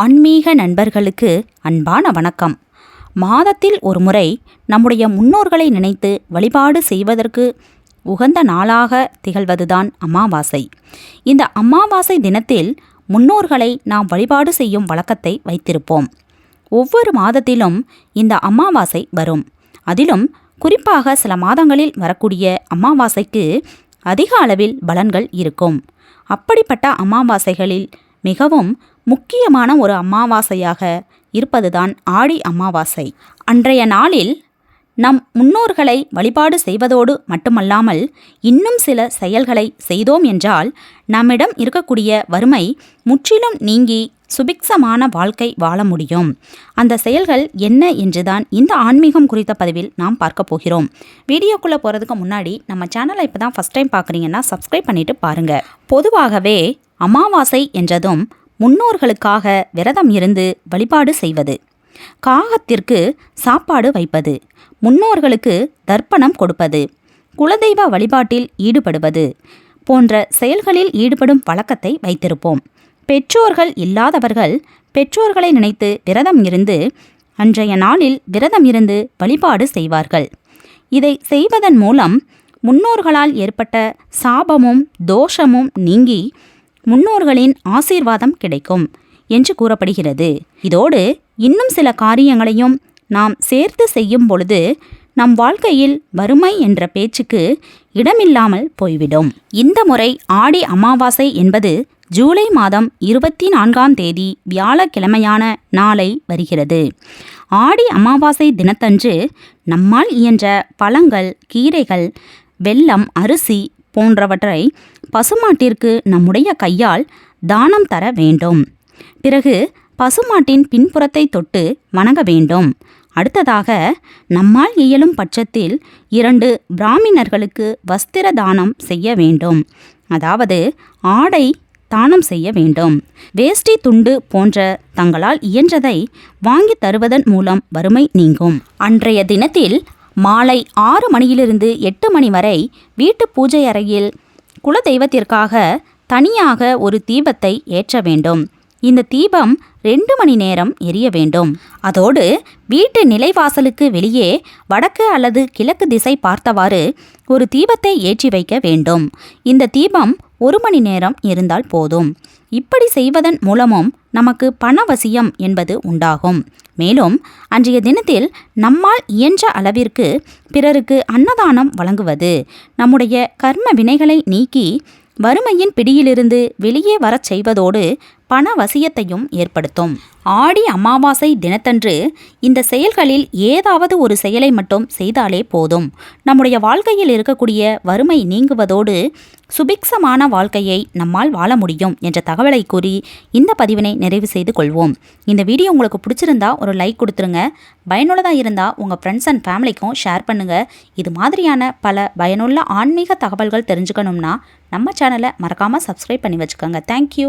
ஆன்மீக நண்பர்களுக்கு அன்பான வணக்கம். மாதத்தில் ஒரு முறை நம்முடைய முன்னோர்களை நினைத்து வழிபாடு செய்வதற்கு உகந்த நாளாக திகழ்வதுதான் அமாவாசை. இந்த அமாவாசை தினத்தில் முன்னோர்களை நாம் வழிபாடு செய்யும் வழக்கத்தை வைத்திருப்போம். ஒவ்வொரு மாதத்திலும் இந்த அமாவாசை வரும். அதிலும் குறிப்பாக சில மாதங்களில் வரக்கூடிய அமாவாசைக்கு அதிக அளவில் பலன்கள் இருக்கும். அப்படிப்பட்ட அமாவாசைகளில் மிகவும் முக்கியமான ஒரு அமாவாசையாக இருப்பதுதான் ஆடி அமாவாசை. அன்றைய நாளில் நம் முன்னோர்களை வழிபாடு செய்வதோடு மட்டுமல்லாமல் இன்னும் சில செயல்களை செய்தோம் என்றால் நம்மிடம் இருக்கக்கூடிய வறுமை முற்றிலும் நீங்கி சுபிக்ஷமான வாழ்க்கை வாழ முடியும். அந்த செயல்கள் என்ன என்றுதான் இந்த ஆன்மீகம் குறித்த பதிவில் நாம் பார்க்க போகிறோம். வீடியோக்குள்ளே போகிறதுக்கு முன்னாடி நம்ம சேனலை இப்போ தான் ஃபஸ்ட் டைம் பார்க்குறீங்கன்னா சப்ஸ்கிரைப் பண்ணிட்டு பாருங்க. பொதுவாகவே அமாவாசை என்றதும் முன்னோர்களுக்காக விரதம் இருந்து வழிபாடு செய்வது காகத்திற்கு சாப்பாடு வைப்பது முன்னோர்களுக்கு தர்ப்பணம் கொடுப்பது குலதெய்வ வழிபாட்டில் ஈடுபடுவது போன்ற செயல்களில் ஈடுபடும் வழக்கத்தை வைத்திருப்போம். பெற்றோர்கள் இல்லாதவர்கள் பெற்றோர்களை நினைத்து விரதம் இருந்து அன்றைய நாளில் விரதம் இருந்து வழிபாடு செய்வார்கள். இதை செய்வதன் மூலம் முன்னோர்களால் ஏற்பட்ட சாபமும் தோஷமும் நீங்கி முன்னோர்களின் ஆசீர்வாதம் கிடைக்கும் என்று கூறப்படுகிறது. இதோடு இன்னும் சில காரியங்களையும் நாம் சேர்த்து செய்யும் பொழுது நம் வாழ்க்கையில் வறுமை என்ற பேச்சுக்கு இடமில்லாமல் போய்விடும். இந்த முறை ஆடி அமாவாசை என்பது ஜூலை மாதம் இருபத்தி நான்காம் தேதி வியாழக்கிழமையான நாளை வருகிறது. ஆடி அமாவாசை தினத்தன்று நம்மால் இயன்ற பழங்கள் கீரைகள் வெல்லம் அரிசி போன்றவற்றை பசுமாட்டிற்கு நம்முடைய கையால் தானம் தர வேண்டும். பிறகு பசுமாட்டின் பின்புறத்தை தொட்டு வணங்க வேண்டும். அடுத்ததாக நம்மால் இயலும் பட்சத்தில் இரண்டு பிராமணர்களுக்கு வஸ்திர தானம் செய்ய வேண்டும். அதாவது ஆடை தானம் செய்ய வேண்டும். வேஷ்டி துண்டு போன்ற தங்களால் இயன்றதை வாங்கி தருவதன் மூலம் வறுமை நீங்கும். அன்றைய தினத்தில் மாலை ஆறு மணியிலிருந்து எட்டு மணி வரை வீட்டு பூஜை அறையில் குலதெய்வத்திற்காக தனியாக ஒரு தீபத்தை ஏற்ற வேண்டும். இந்த தீபம் ரெண்டு மணி நேரம் எரிய வேண்டும். அதோடு வீட்டு நிலைவாசலுக்கு வெளியே வடக்கு அல்லது கிழக்கு திசை பார்த்தவாறு ஒரு தீபத்தை ஏற்றி வைக்க வேண்டும். இந்த தீபம் ஒரு மணி நேரம் இருந்தால் போதும். இப்படி செய்வதன் மூலமும் நமக்கு பணவசியம் என்பது உண்டாகும். மேலும் அன்றைய தினத்தில் நம்மால் இயன்ற அளவிற்கு பிறருக்கு அன்னதானம் வழங்குவது நம்முடைய கர்ம வினைகளை நீக்கி வறுமையின் பிடியிலிருந்து வெளியே வரச் செய்வதோடு பண வசியத்தையும் ஏற்படுத்தும். ஆடி அமாவாசை தினத்தன்று இந்த செயல்களில் ஏதாவது ஒரு செயலை மட்டும் செய்தாலே போதும். நம்முடைய வாழ்க்கையில் இருக்கக்கூடிய வறுமை நீங்குவதோடு சுபிக்ஷமான வாழ்க்கையை நம்மால் வாழ முடியும் என்ற தகவலை கூறி இந்த பதிவினை நிறைவு செய்து கொள்வோம். இந்த வீடியோ உங்களுக்கு பிடிச்சிருந்தா ஒரு லைக் கொடுத்துருங்க. பயனுள்ளதாக இருந்தால் உங்கள் ஃப்ரெண்ட்ஸ் அண்ட் ஃபேமிலிக்கும் ஷேர் பண்ணுங்கள் இது மாதிரியான பல பயனுள்ள ஆன்மீக தகவல்கள் தெரிஞ்சுக்கணும்னா நம்ம சேனலை மறக்காமல் சப்ஸ்கிரைப் பண்ணி வச்சுக்கோங்க. தேங்க்யூ